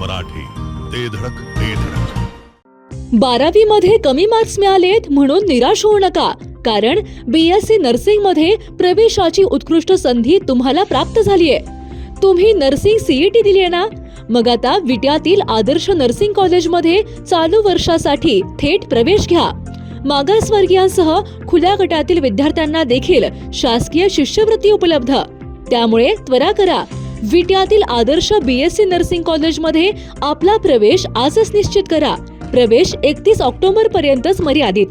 मराठी. ते धडक ते धडक. बारावी मध्ये कमी मार्क्स मिळालेत म्हणून निराश होऊ नका कारण बीएससी नर्सिंगमध्ये प्रवेशाची उत्कृष्ट संधी तुम्हाला प्राप्त झालीय. तुम्ही नर्सिंग सीईटी दिली आहे ना? मग आता विट्यातील आदर्श नर्सिंग कॉलेजमध्ये चालू वर्षासाठी थेट प्रवेश घ्या. मागासवर्गीयांसह खुल्या गटातील विद्यार्थ्यांना देखील शासकीय शिष्यवृत्ती उपलब्ध. त्यामुळे त्वरा करा. विट्यातील आदर्श बीएससी नर्सिंग कॉलेजमध्ये आपला प्रवेश आजच निश्चित करा. प्रवेश एकतीस ऑक्टोबर पर्यंतच मर्यादित.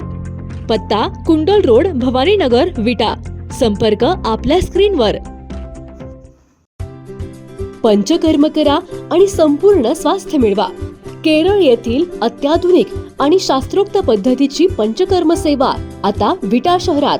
पत्ता कुंडल रोड भवानीनगर विटा. संपर्क आपल्या स्क्रीनवर. पंचकर्म करा आणि संपूर्ण स्वास्थ्य मिळवा. केरळ येथील अत्याधुनिक आणि शास्त्रोक्त पद्धतीची पंचकर्म सेवा आता विटा शहरात.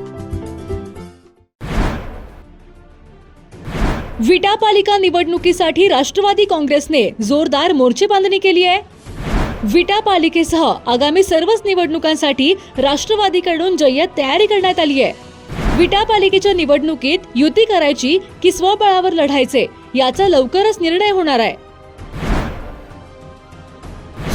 विटा पालिका निवडणुकीसाठी राष्ट्रवादी काँग्रेसने जोरदार मोर्चे बांधणी केली आहे. विटा पालिकेसह आगामी सर्वच निवडणुकांसाठी राष्ट्रवादीकडून जय्यत तयारी करण्यात आली आहे. विटा पालिकेच्या निवडणुकीत युती करायची की स्वबळावर लढायचे याचा लवकरच निर्णय होणार आहे.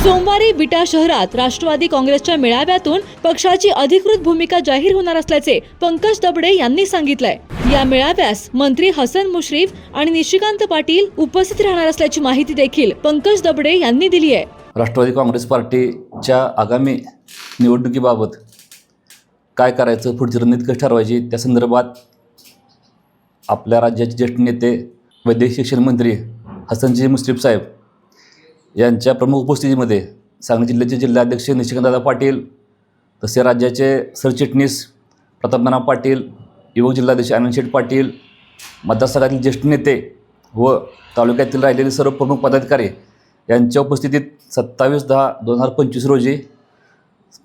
सोमवारी विटा शहरात राष्ट्रवादी काँग्रेसच्या मेळाव्यातून पक्षाची अधिकृत भूमिका जाहीर होणार असल्याचे पंकज दबडे यांनी सांगितलंय. या मेळाव्यास मंत्री हसन मुश्रीफ आणि निशिकांत पाटील उपस्थित राहणार असल्याची माहिती देखील पंकज दबडे यांनी दिली आहे. राष्ट्रवादी काँग्रेस पार्टीच्या आगामी निवडणुकीबाबत काय करायचं पुढची रणनीती कशी ठरवायची त्या संदर्भात आपल्या राज्याचे ज्येष्ठ नेते वैद्यकीय शिक्षण मंत्री हसनजी मुश्रीफ साहेब यांच्या प्रमुख उपस्थितीमध्ये सांगली जिल्ह्याचे जिल्हाध्यक्ष निशिकांतदादा पाटील तसे राज्याचे सरचिटणीस प्रतापनाना पाटील युवक जिल्हाध्यक्ष आनंद शेठ पाटील मतदारसंघातील ज्येष्ठ नेते व तालुक्यातील राहिलेले सर्व प्रमुख पदाधिकारी यांच्या उपस्थितीत सत्तावीस दहा दोन हजार पंचवीस रोजी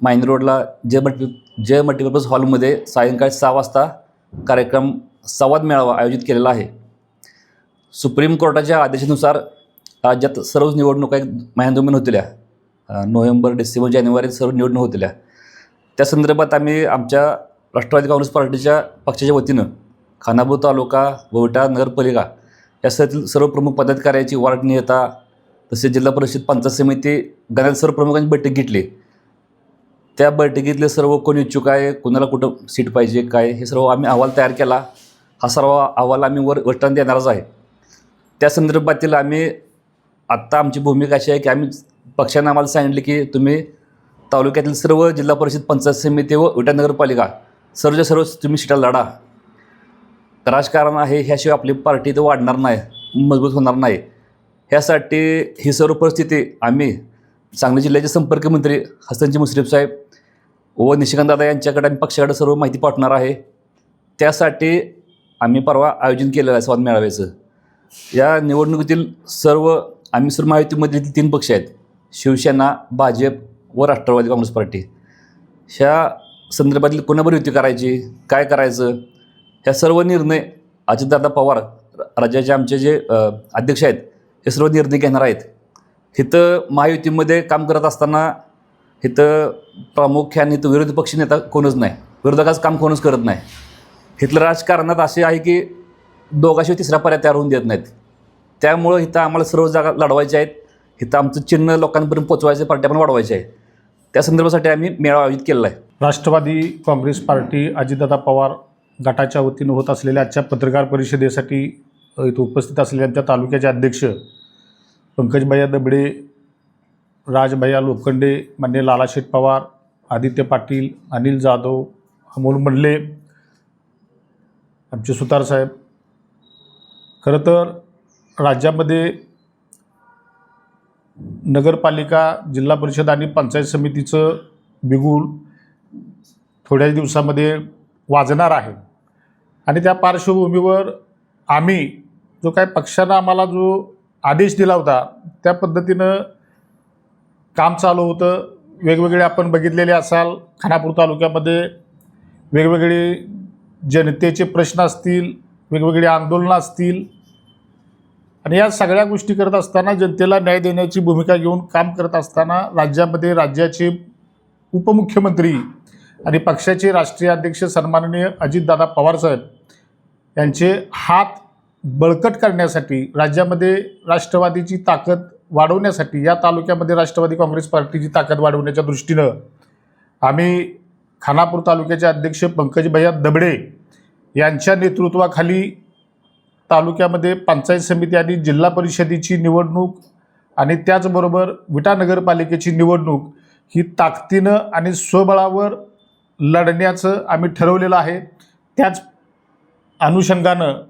मायनी रोडला जय मल्टी जय मल्टीपर्पज हॉलमध्ये सायंकाळी सहा वाजता कार्यक्रम संवाद मेळावा आयोजित केलेला आहे. सुप्रीम कोर्टाच्या आदेशानुसार राज्यात सर्व निवडणुका एक महिन्यादोन होतिल्या. नोव्हेंबर डिसेंबर जानेवारीत सर्व निवडणूक होतिल्या. त्या संदर्भात आम्ही आमच्या राष्ट्रवादी काँग्रेस पार्टीच्या पक्षाच्या वतीनं खानापूर तालुका ववटा नगरपालिका या सर्व सर्व प्रमुख पदाधिकाऱ्याची वार्ड नेता तसेच जिल्हा परिषद पंचायत समिती गणातील सर्व प्रमुखांची बैठक घेतली. त्या बैठकीतले सर्व कोण इच्छुक आहे कोणाला कुठं सीट पाहिजे काय हे सर्व आम्ही अहवाल तयार केला. हा सर्व अहवाल आम्ही वर वरिष्ठांना देणारच आहे. त्या संदर्भातील आम्ही आत्ता आमची भूमिका अशी आहे की आम्ही पक्षाने आम्हाला सांगितले की तुम्ही तालुक्यातील सर्व जिल्हा परिषद पंचायत समिती व विटा नगरपालिका सर्वच्या सर्व तुम्ही सीटा लढा. राजकारण आहे ह्याशिवाय आपली पार्टी तर वाढणार नाही मजबूत होणार नाही. ह्यासाठी ही सर्व परिस्थिती आम्ही सांगली जिल्ह्याचे संपर्क मंत्री हसनजी मुश्रीफ साहेब व निशिकांतदादा यांच्याकडे आम्ही पक्षाकडे सर्व माहिती पाठवणार आहे. त्यासाठी आम्ही परवा आयोजन केलेलं आहे संवाद मेळाव्याचं. या निवडणुकीतील सर्व आम्ही सर्व महायुतीमधील तीन पक्ष आहेत शिवसेना भाजप व राष्ट्रवादी काँग्रेस पार्टी. ह्या संदर्भातील कोणाबरोबर युती करायची काय करायचं ह्या सर्व निर्णय अजितदादा पवार राज्याचे आमचे जे अध्यक्ष आहेत हे सर्व निर्णय घेणार आहेत. इथं महायुतीमध्ये काम करत असताना इथं प्रामुख्याने इथं विरोधी पक्ष नेता कोणच नाही. विरोधकाचं काम कोणच करत नाही. इथलं राजकारणात असे आहे की दोघाशिवाय तिसरा पर्याय तयार होऊन देत नाहीत. त्यामुळं इथं आम्हाला सर्व जागा लढवायच्या आहेत. इथं आमचं चिन्ह लोकांपर्यंत पोचवायचं पार्ट्या पण वाढवायचे आहे त्या संदर्भासाठी आम्ही मेळावा आयोजित केलेला आहे. राष्ट्रवादी काँग्रेस पार्टी अजितदादा पवार गटाच्या वतीनं होत असलेल्या आजच्या पत्रकार परिषदेसाठी इथं उपस्थित असलेल्या आमच्या तालुक्याचे अध्यक्ष पंकजभैया दबडे राजभैया लोखंडे मान्य लालाशेठ पवार आदित्य पाटील अनिल जाधव अमोल मंडले आमचे सुतारसाहेब खरं तर राज्यामध्ये नगरपालिका जिल्हा परिषद आणि पंचायत समितीचं बिगुल थोड्याच दिवसामध्ये वाजणार आहे. आणि त्या पार्श्वभूमीवर आम्ही जो काय पक्षानं आम्हाला जो आदेश दिला होता त्या पद्धतीनं काम चालू होतं. वेगवेगळे आपण बघितलेले असाल खानापूर तालुक्यामध्ये वेगवेगळे जनतेचे प्रश्न असतील वेगवेगळी आंदोलनं असतील आणि या सगळ्या गोष्टी करत असताना जनतेला न्याय देण्याची भूमिका घेऊन काम करत असताना राज्यामध्ये राज्याचे उपमुख्यमंत्री आणि पक्षाचे राष्ट्रीय अध्यक्ष सन्माननीय अजितदादा पवारसाहेब यांचे हात बळकट करण्यासाठी राज्यामध्ये राष्ट्रवादीची ताकद वाढवण्यासाठी या तालुक्यामध्ये राष्ट्रवादी काँग्रेस पार्टीची ताकद वाढवण्याच्या दृष्टीनं आम्ही खानापूर तालुक्याचे अध्यक्ष पंकज भैया दबडे यांच्या नेतृत्वाखाली तालुक्यामध्ये पंचायत समिती आणि जिल्हा परिषदेची निवडणूक आणि त्याचबरोबर विटा नगरपालिकेची निवडणूक ही ताकदीनं आणि स्वबळावर लढण्याचं आम्ही ठरवलेलं आहे. त्याच अनुषंगानं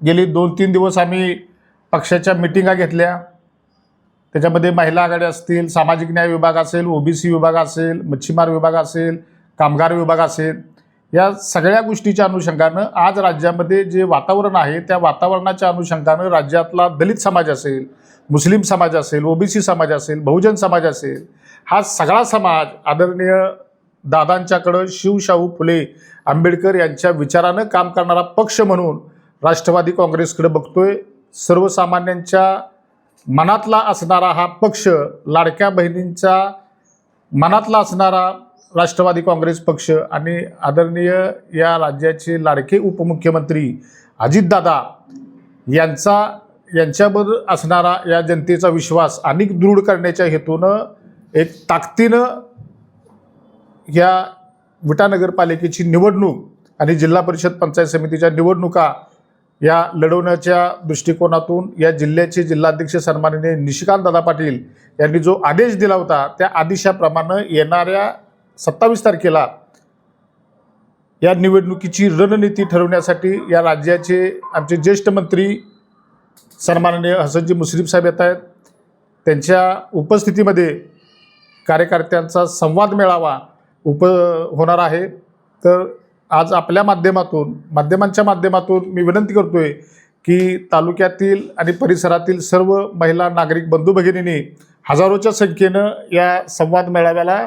गेली दोन तीन दिवस आम्ही पक्षाच्या मिटिंगा घेतल्या. त्याच्यामध्ये महिला आघाडी असतील सामाजिक न्याय विभाग असेल ओबीसी विभाग असेल मच्छीमार विभाग असेल कामगार विभाग असेल. या सगळ्या गोष्टीच्या अनुषंगानं आज राज्यामध्ये जे वातावरण आहे त्या वातावरणाच्या अनुषंगानं राज्यातला दलित समाज असेल मुस्लिम समाज असेल ओबीसी समाज असेल बहुजन समाज असेल हा सगळा समाज आदरणीय दादांच्याकडं शिवशाहू फुले आंबेडकर यांच्या विचारानं काम करणारा पक्ष म्हणून राष्ट्रवादी काँग्रेसकडे बघतोय. सर्वसामान्यांच्या मनातला असणारा हा पक्ष लाडक्या बहिणींचा मनातला असणारा राष्ट्रवादी काँग्रेस पक्ष आणि आदरणीय या राज्याचे लाडके उपमुख्यमंत्री अजितदादा यांचा यांच्यावर असणारा या जनतेचा विश्वास अधिक दृढ करण्याच्या हेतूनं एक ताकदीनं या विटा नगरपालिकेची निवडणूक आणि जिल्हा परिषद पंचायत समितीच्या निवडणुका या लढवण्याच्या दृष्टिकोनातून या जिल्ह्याचे जिल्हाध्यक्ष सन्माननीय निशिकांत दादा पाटील यांनी जो आदेश दिला होता त्या आदेशाप्रमाणे येणाऱ्या सत्तावीस तारखेला या निवडणुकीची रणनीती ठरवण्यासाठी या राज्याचे आमचे ज्येष्ठ मंत्री सन्माननीय हसनजी मुश्रीफ साहेब येत आहेत. त्यांच्या उपस्थितीमध्ये कार्यकर्त्यांचा संवाद मेळावा उप होणार आहे. तर आज आपल्या माध्यमातून माध्यमांच्या माध्यमातून मी विनंती करतो आहे की तालुक्यातील आणि परिसरातील सर्व महिला नागरिक बंधू भगिनींनी हजारोच्या संख्येनं या संवाद मेळाव्याला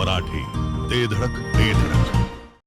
मराठी. ते धडक